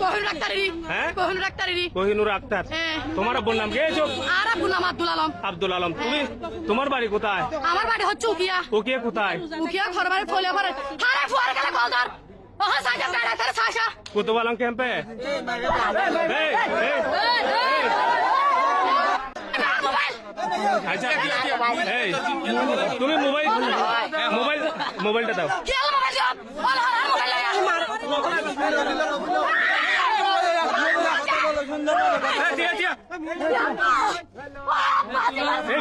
কোহিনুর আক্তারেরই হ্যাঁ? কোহিনুর আক্তারেরই কোহিনুর আক্তার। হ্যাঁ। তোমার আব্বুর নাম কি? এই আর আব্বুর নাম আব্দুল আলম। আব্দুল আলম তুমি? তোমার বাড়ি কোথায়? আমার বাড়ি হচ্ছে উকিয়া। কোথায়? উকিয়া ঘর ফলে পরে হারে ফুয়ার গেলে কলদার ওহ সাজা বেড়া তার সাশা কুতুব আলম ক্যাম্পে? আচ্ছা তুমি মোবাইল মোবাইল মোবাইলটা দাও। এই, দিয়া, দিয়া। এই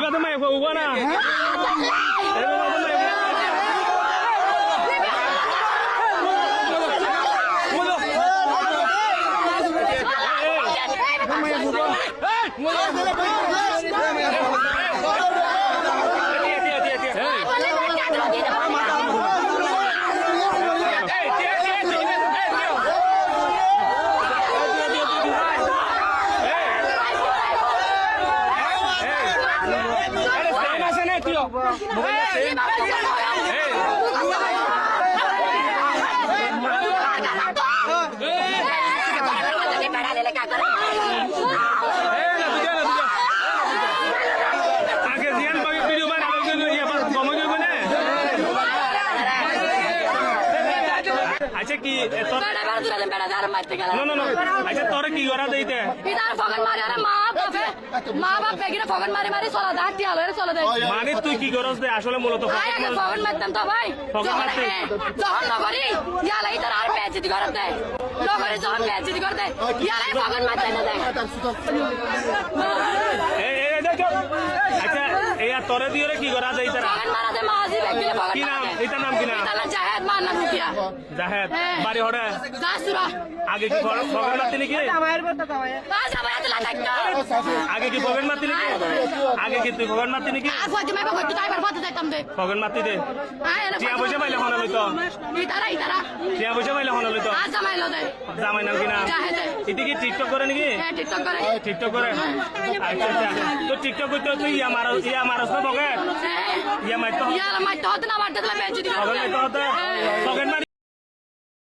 আচ্ছা কি তোর নো নো নো। আচ্ছা তোর কি করা দেইতে ইদার ফগন মারে আরে মা। বাপে মা বাপ বেগিনে ফগন মারে মারে চলা দা টি আলো চলা দে মানে তুই কি করস দে আসলে মূলত ফগন মারতাম তো ভাই। ফগন মারতে? হ্যাঁ, যখন নগরি আর পেঁচি দি নগরি যখন পেঁচি দি ফগন মারতে না দেখ। আচ্ছা এই তোরে দিয়ে কি করা দেইতে ফগন মারা দে মাঝি বেগিনে ফগন কি নাম? নাম কি নাম? জাহেদ হ্যাঁ। বাড়ি হড়ে জাসুরা। আগে কি ফগন মারতি নাকি? আগে কি ফগন মারতি নাকি? আগে কি তুই মারতি নাকি? আর ফাতে মাইবা করতে তাইবার ফাতে যাইতাম দে ফগন মারতি দে। টিয়া পয়সা পাইলে হনা লইতো ইতারা ইতারা টিয়া পয়সা পাইলে হনা লইতো আজ জামাইলো দে। জামাই নাম কি না? এটি কি টিকটক করে নাকি? হ্যাঁ টিকটক করে। টিকটক করে। আচ্ছা আচ্ছা। তো টিকটক করতে তুই ইয়া মারস ইয়া মারস না বকে হ্যাঁ। ইয়া মারতে ইয়ালা মাইতে হতে না মারতে দিলা বেঁচে দিলা ফগন মারতে হতে। মারি